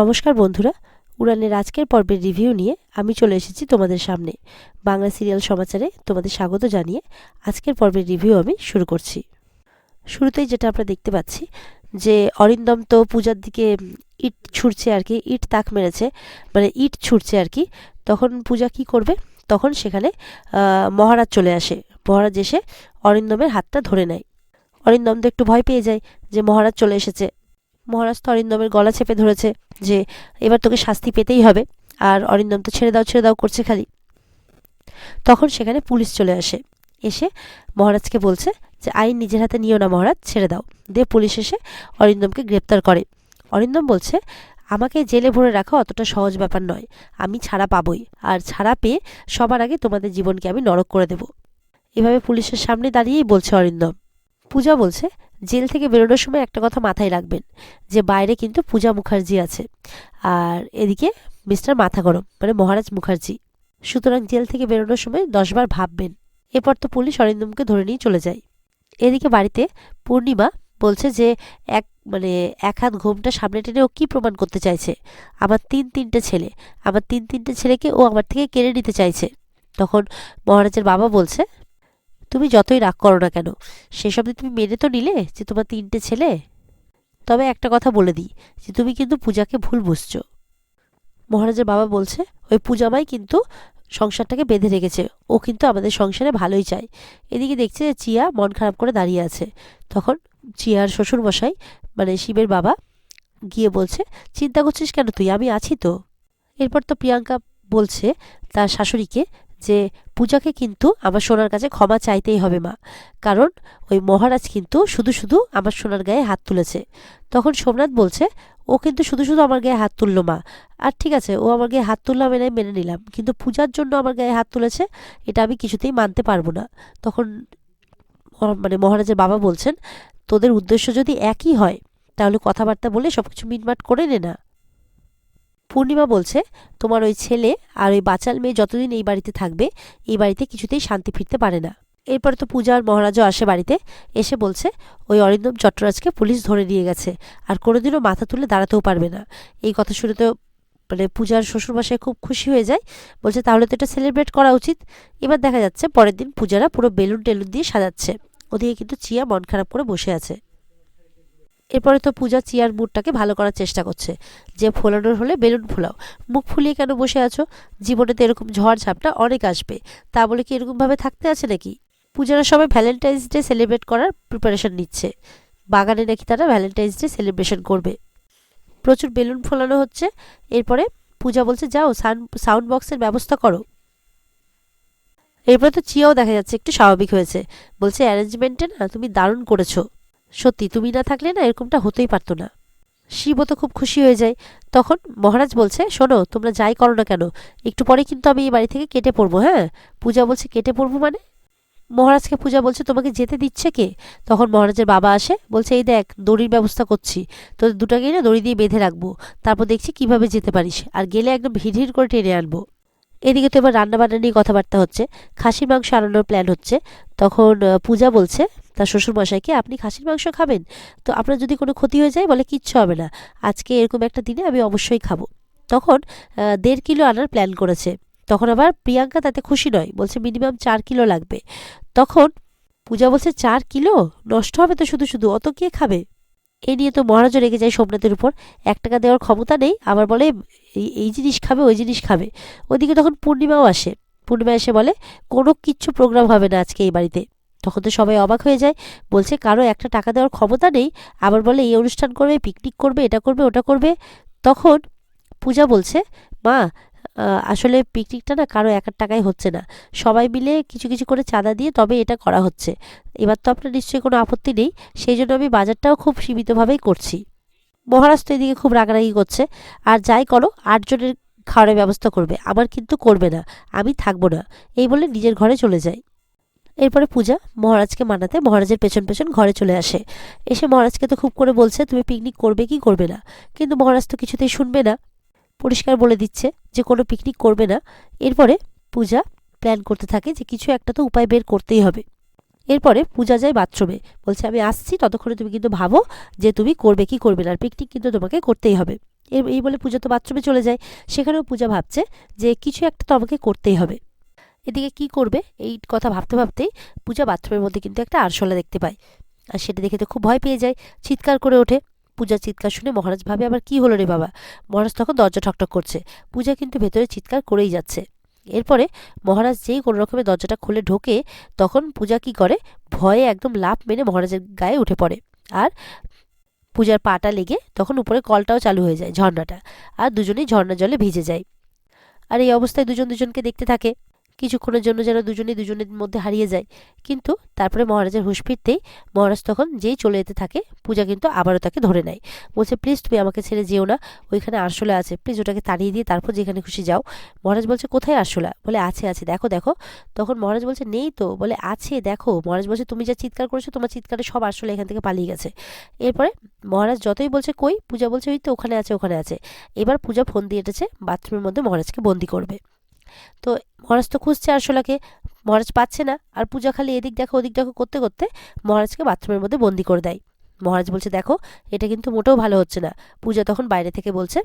নমস্কার বন্ধুরা, উড়ানের আজকের পর্বের রিভিউ নিয়ে আমি চলে এসেছি তোমাদের সামনে। বাংলা সিরিয়াল সমাচারে তোমাদের স্বাগত জানিয়ে আজকের পর্বের রিভিউ আমি শুরু করছি। শুরুতেই যেটা আমরা দেখতে পাচ্ছি যে অরিন্দম তো পূজার দিকে ইট ছুটছে আর কি, ইট তাক মেরেছে মানে ইট ছুটছে আর কি। তখন পূজা কি করবে? তখন সেখানে মহারাজ চলে আসে। মহারাজ এসে অরিন্দমের হাতটা ধরে নেয়। অরিন্দম তো একটু ভয় পেয়ে যায় যে মহারাজ চলে এসেছে। মহারাজ তো অরিন্দমের গলা চেপে ধরেছে যে, এবার তোকে শাস্তি পেতেই হবে। আর অরিন্দম তো ছেড়ে দাও ছেড়ে দাও, করছে খালি। তখন সেখানে পুলিশ চলে আসে। এসে মহারাজকে বলছে যে, আইন নিজের হাতে নিও না মহারাজ, ছেড়ে দাও। দিয়ে পুলিশ এসে অরিন্দমকে গ্রেপ্তার করে। অরিন্দম বলছে, আমাকে জেলে ভরে রাখা অতটা সহজ ব্যাপার নয়। আমি ছাড়া পাবই। আর ছাড়া পেয়ে সবার আগে তোমাদের জীবনকে আমি নরক করে দেব। এভাবে পুলিশের সামনে দাঁড়িয়েই বলছে অরিন্দম। পূজা বলছে, জেল থেকে বেরোনোর সময় একটা কথা মাথায় রাখবেন, যে বাইরে কিন্তু পূজা মুখার্জি আছে। আর এদিকে মিস্টার মাথা গরম মানে মহারাজ মুখার্জি। সুতরাং জেল থেকে বেরোনোর সময় দশবার ভাববেন। এরপর তো পুলিশ অরিন্দমকে ধরে নিয়ে চলে যায়। এদিকে বাড়িতে পূর্ণিমা বলছে যে, এক মানে এক হাত ঘুমটা সামনে টেনে ও কী প্রমাণ করতে চাইছে? আমার তিন তিনটে ছেলে, আমার তিন তিনটে ছেলেকে ও আমার থেকে কেড়ে নিতে চাইছে। তখন মহারাজের বাবা বলছে তুমি যতই রাগ করো না কেন, সেসব দিয়ে তুমি মেনে তো নিলে যে তোমার তিনটে ছেলে? তবে একটা কথা বলে দিই, যে তুমি কিন্তু পূজাকে ভুল বুঝছ। মহারাজের বাবা বলছে, ওই পূজামাই কিন্তু সংসারটাকে বেঁধে রেখেছে। ও কিন্তু আমাদের সংসারে ভালোই চায়। এদিকে দেখছে যে চিয়া মন খারাপ করে দাঁড়িয়ে আছে। তখন চিয়ার শ্বশুর মশাই মানে শিবের বাবা, গিয়ে বলছে, চিন্তা করছিস কেন তুই? আমি আছি তো। এরপর তো প্রিয়াঙ্কা বলছে, তার শাশুড়িকে যে পূজাকে কিন্তু আমার সোনার কাছে ক্ষমা চাইতেই হবে মা। কারণ ওই মহারাজ কিন্তু শুধু শুধু আমার সোনার গায়ে হাত তুলেছে। তখন সোমনাথ বলছে, ও কিন্তু শুধু শুধু আমার গায়ে হাত তুললো মা। আর ঠিক আছে, ও আমার গায়ে হাত তুললো আমি নাই, মেনে নিলাম। কিন্তু পূজার জন্য আমার গায়ে হাত তুলেছে, এটা আমি কিছুতেই মানতে পারব না। তখন মানে মহারাজের বাবা বলছেন, তোদের উদ্দেশ্য যদি একই হয়, তাহলে কথাবার্তা বলে সব কিছু মিটমাট করে নে না। পূর্ণিমা বলছে, তোমার ওই ছেলে আর ওই বাচাল মেয়ে যতদিন এই বাড়িতে থাকবে, এই বাড়িতে কিছুতেই শান্তি ফিরতে পারে না। এরপরে তো পূজা আর মহারাজও আসে বাড়িতে, এসে বলছে, ওই অরিন্দম চট্টরাজকে পুলিশ ধরে নিয়ে গেছে, আর কোনোদিনও মাথা তুলে দাঁড়াতেও পারবে না। এই কথা শুনে তো মানে পূজার শ্বশুরমশাই খুব খুশি হয়ে যায়, বলছে, তাহলে তো এটা সেলিব্রেট করা উচিত। এবার দেখা যাচ্ছে, পরের দিন পূজারা পুরো বেলুন টেলুন দিয়ে সাজাচ্ছে, ওদিকে কিন্তু চিয়া মন খারাপ করে বসে আছে। এরপরে তো পূজা চিয়ার মুডটাকে ভালো করার চেষ্টা করছে। যে ফোলানোর হলে বেলুন ফোলাও। মুখ ফুলিয়ে কেন বসে আছো? জীবনে তো এরকম ঝড় ঝাপটা অনেক আসবে। তা বলে কি এরকমভাবে থাকতে আছে নাকি? পূজারা সবাই ভ্যালেন্টাইন্স ডে সেলিব্রেট করার প্রিপারেশন নিচ্ছে। বাগানে নাকি তারা ভ্যালেন্টাইন্স ডে সেলিব্রেশন করবে। প্রচুর বেলুন ফোলানো হচ্ছে। এরপরে পূজা বলছে, যাও সাউন্ড বক্সের ব্যবস্থা করো। এরপরে তো চিয়াও দেখা যাচ্ছে, একটু স্বাভাবিক হয়েছে। বলছে অ্যারেঞ্জমেন্টে না, তুমি দারুণ করেছ। সত্যি, তুমি না থাকলে না এরকমটা হতেই পারতো না। শিবও তো খুব খুশি হয়ে যায়। তখন মহারাজ বলছে, শোনো, তোমরা যাই করো না কেন? একটু পরে কিন্তু আমি এই বাড়ি থেকে কেটে পড়ব হ্যাঁ? পূজা বলছে, কেটে পড়ব মানে? মহারাজকে পূজা বলছে, তোমাকে যেতে দিচ্ছে কে? তখন মহারাজের বাবা আসে, বলছে, এই দেখ, দড়ির ব্যবস্থা করছি। তোদের দুটাকেই না দড়ি দিয়ে বেঁধে রাখব। তারপর দেখছি কীভাবে যেতে পারিস। আর গেলে একদম ভিড় ভিড় করে টেনে আনব। এদিকে তো এবার রান্নাবান্না নিয়ে কথাবার্তা হচ্ছে। খাসির মাংস আনানোর প্ল্যান হচ্ছে। তখন পূজা বলছে, তার শ্বশুরমশাইকে, আপনি খাসির মাংস খাবেন? তো আপনার যদি কোনো ক্ষতি হয়ে যায়, বলে কিচ্ছু হবে না। আজকে এরকম একটা দিনে আমি অবশ্যই খাব। তখন দেড় কিলো আনার প্ল্যান করেছে। তখন আবার প্রিয়াঙ্কা তাতে খুশি নয়, বলছে, মিনিমাম চার কিলো লাগবে। তখন পূজা বলছে, চার কিলো? নষ্ট হবে তো শুধু শুধু, অত কে খাবে? এ নিয়ে তো মহারাজও রেগে যায় সোমনাথের উপর। এক টাকা দেওয়ার ক্ষমতা নেই, আবার বলে এই এই জিনিস খাবে, ওই জিনিস খাবে। ওদিকে তখন পূর্ণিমাও আসে। পূর্ণিমা এসে বলে, কোনো কিচ্ছু প্রোগ্রাম হবে না আজকে এই বাড়িতে। তখন তো সবাই অবাক হয়ে যায়। বলছে, কারও একটা টাকা দেওয়ার ক্ষমতা নেই। আবার বলে, এই অনুষ্ঠান করবে পিকনিক করবে, এটা করবে, ওটা করবে। তখন পূজা বলছে, মা আসলে পিকনিকটা না কারও একার টাকায় হচ্ছে না। সবাই মিলে কিছু কিছু করে চাঁদা দিয়ে তবে এটা করা হচ্ছে। এবার তো আপনার নিশ্চয়ই কোনো আপত্তি নেই। সেই জন্য আমি বাজারটাও খুব সীমিতভাবেই করছি। মহারাজ তো এদিকে খুব রাগারাগি করছে। আর যাই করো, আটজনের খাওয়ার ব্যবস্থা করবে, আমার কিন্তু করবে না, আমি থাকব না, এই বলে নিজের ঘরে চলে যায়। এরপরে পূজা মহারাজকে মানাতে মহারাজের পেছন পেছন ঘরে চলে আসে। এসে মহারাজকে তো খুব করে বলছে, তুমি পিকনিক করবে কি করবে না? কিন্তু মহারাজ তো কিছুতেই শুনবে না। পরিষ্কার বলে দিচ্ছে যে, কোনো পিকনিক করবে না। এরপরে পূজা প্ল্যান করতে থাকে যে, কিছু একটা তো উপায় বের করতেই হবে। এরপরে পূজা যায় বাথরুমে। বলছে, আমি আসছি, ততক্ষণে তুমি কিন্তু ভাবো যে তুমি করবে কি করবে না, আর পিকনিক কিন্তু তোমাকে করতেই হবে। এই বলে পূজা তো বাথরুমে চলে যায়। সেখানেও পূজা ভাবছে যে কিছু একটা তো আমাকে করতেই হবে। এদিকে কি করবে, এই কথা ভাবতে ভাবতেই পূজা বাথরুমের মধ্যে কিন্তু একটা আরশোলা দেখতে পায়। আর সেটা দেখে তো খুব ভয় পেয়ে যায়, চিৎকার করে ওঠে। পূজার চিৎকার শুনে মহারাজ ভাবে, আবার কি হলো রে বাবা? মহারাজ তখন দরজা ঠকঠক করছে। পূজা কিন্তু ভেতরে চিৎকার করেই যাচ্ছে। এরপরে মহারাজ যেই কোনো রকমের দরজাটা খুলে ঢোকে, তখন পূজা কি করে? ভয়ে একদম লাভ মেনে মহারাজের গায়ে উঠে পড়ে। আর পূজার পাটা লেগে তখন উপরে কলটাও চালু হয়ে যায় ঝর্ণাটা। আর দুজনেই ঝর্ণা জলে ভিজে যায়। আর এই অবস্থায় দুজন দুজনকে দেখতে থাকে। কিছুক্ষণের জন্য যেন দুজনেই দুজনের মধ্যে হারিয়ে যায়। কিন্তু তারপরে মহারাজের হুঁশ ফিরতেই মহারাজ তখন যেই চলে যেতে থাকে, পূজা কিন্তু আবারও তাকে ধরে নেয়। বলছে, প্লিজ তুমি আমাকে ছেড়ে যেও না, ওইখানে আরশোলা আছে। প্লিজ ওটাকে তাড়িয়ে দিয়ে তারপর যেখানে খুশি যাও। মহারাজ বলছে, কোথায় আরশোলা? বলে, আছে আছে, দেখো দেখো। তখন মহারাজ বলছে, নেই তো। বলে, আছে, দেখো। মহারাজ বলছে, তুমি যা চিৎকার করেছ, তোমার চিৎকারে সব আরশোলা এখান থেকে পালিয়ে গেছে। এরপরে মহারাজ যতই বলছে, কই? পূজা বলছে, ওই তো, ওখানে আছে ওখানে আছে। এবার পূজা ফোন দিয়ে এটেছে, বাথরুমের মধ্যে মহারাজকে বন্দি করবে। তো মহারাজ তো খুঁজছে আরশোলাকে মহারাজ পাচ্ছে না। আর পূজা খালি এদিক দেখো, ওদিক দেখো করতে করতে মহারাজকে বাথরুমের মধ্যে বন্দি করে দেয়। মহারাজ বলছে, দেখো, এটা কিন্তু মোটেও ভালো হচ্ছে না। পূজা তখন বাইরে থেকে বলছে,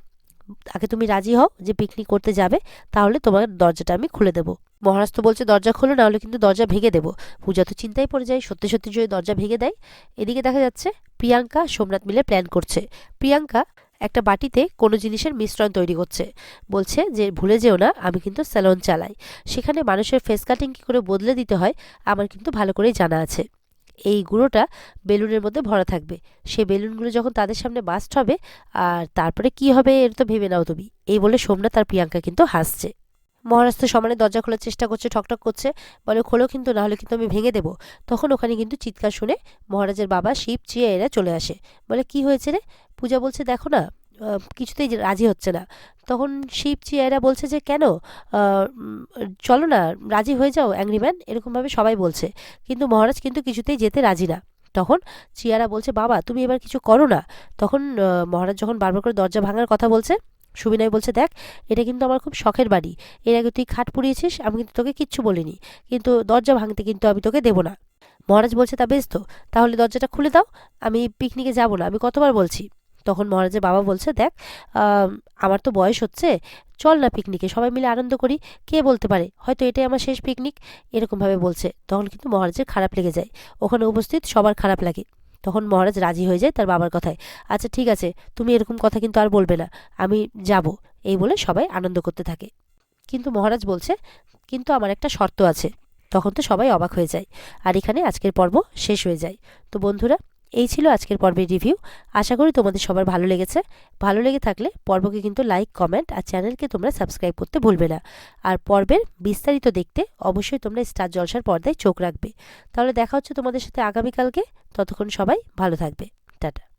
আগে তুমি রাজি হও যে পিকনিক করতে যাবে, তাহলে তোমার দরজাটা আমি খুলে দেবো। মহারাজ তো বলছে, দরজা খোলো না হলে কিন্তু দরজা ভেঙে দেবো। পূজা তো চিন্তায় পড়ে যায়, সত্যি সত্যি যদি দরজা ভেঙে দেয়। এদিকে দেখা যাচ্ছে, প্রিয়াঙ্কা, সোমনাথ মিলে প্ল্যান করছে। প্রিয়াঙ্কা একটা বাটিতে কোনো জিনিসের মিশ্রণ তৈরি করছে বলছে যে, ভুলে যেও না, আমি কিন্তু স্যালন চালাই। সেখানে মানুষের ফেস কাটিং কী করে বদলে দিতে হয়, আমার কিন্তু ভালো করেই জানা আছে। এই গুঁড়োটা বেলুনের মধ্যে ভরা থাকবে। সেই বেলুনগুলো যখন তাদের সামনে বাস্ট হবে, আর তারপরে কি হবে, এর তো ভেবে নাও তুমি। এই বলে সোমনাথ আর প্রিয়াঙ্কা কিন্তু হাসছে। মহারাজ তো সমানে দরজা খোলার চেষ্টা করছে, ঠকঠক করছে। বলে, খোলো কিন্তু, না হলে কিন্তু আমি ভেঙে দেবো। তখন ওখানে কিন্তু চিৎকার শুনে মহারাজের বাবা শিব চিয়ে এরা চলে আসে। বলে, কি হয়েছে রে? পূজা বলছে, দেখো না কিছুতেই রাজি হচ্ছে না। তখন শিব চিয়ারা বলছে যে, কেন? চলো না, রাজি হয়ে যাও অ্যাংরিম্যান এরকমভাবে সবাই বলছে। কিন্তু মহারাজ কিন্তু কিছুতেই যেতে রাজি না। তখন চিয়ারা বলছে, বাবা, তুমি এবার কিছু করো না। তখন মহারাজ যখন বারবার করে দরজা ভাঙার কথা বলছে সুবিনয় বলছে, দেখ, এটা কিন্তু আমার খুব শখের বাড়ি। এর আগে তুই খাট পুড়িয়েছিস, আমি কিন্তু তোকে কিচ্ছু বলিনি। কিন্তু দরজা ভাঙতে কিন্তু আমি তোকে দেবো না। মহারাজ বলছে, তা বেশ তো, তাহলে দরজাটা খুলে দাও, আমি পিকনিকে যাব না, আমি কতবার বলছি। তখন মহারাজের বাবা বলছে, দেখ আমার তো বয়স হচ্ছে, চল না পিকনিকে, সবাই মিলে আনন্দ করি, কে বলতে পারে? হয়তো এটাই আমার শেষ পিকনিক, এরকমভাবে বলছে। তখন কিন্তু মহারাজের খারাপ লেগে যায়। ওখানে উপস্থিত সবার খারাপ লাগে। তখন মহারাজ রাজি হয়ে যায় তার বাবার কথায়। আচ্ছা ঠিক আছে, তুমি এরকম কথা কিন্তু আর বলবে না, আমি যাব। এই বলে সবাই আনন্দ করতে থাকে। কিন্তু মহারাজ বলছে, কিন্তু আমার একটা শর্ত আছে। তখন তো সবাই অবাক হয়ে যায়। আর এখানে আজকের পর্ব শেষ হয়ে যায়। তো বন্ধুরা এই ছিল আজকের পর্বের রিভিউ আশা করি তোমাদের সবার ভালো লেগেছে। ভালো লেগে থাকলে পর্বকে কিন্তু লাইক কমেন্ট আর চ্যানেলকে তোমরা সাবস্ক্রাইব করতে ভুলবে না। আর পর্বের বিস্তারিত দেখতে অবশ্যই তোমরা স্টার জলসার পর্দায় চোখ রাখবে। তাহলে দেখা হচ্ছে তোমাদের সাথে আগামীকালকে। ততক্ষণ সবাই ভালো থাকবে। টাটা।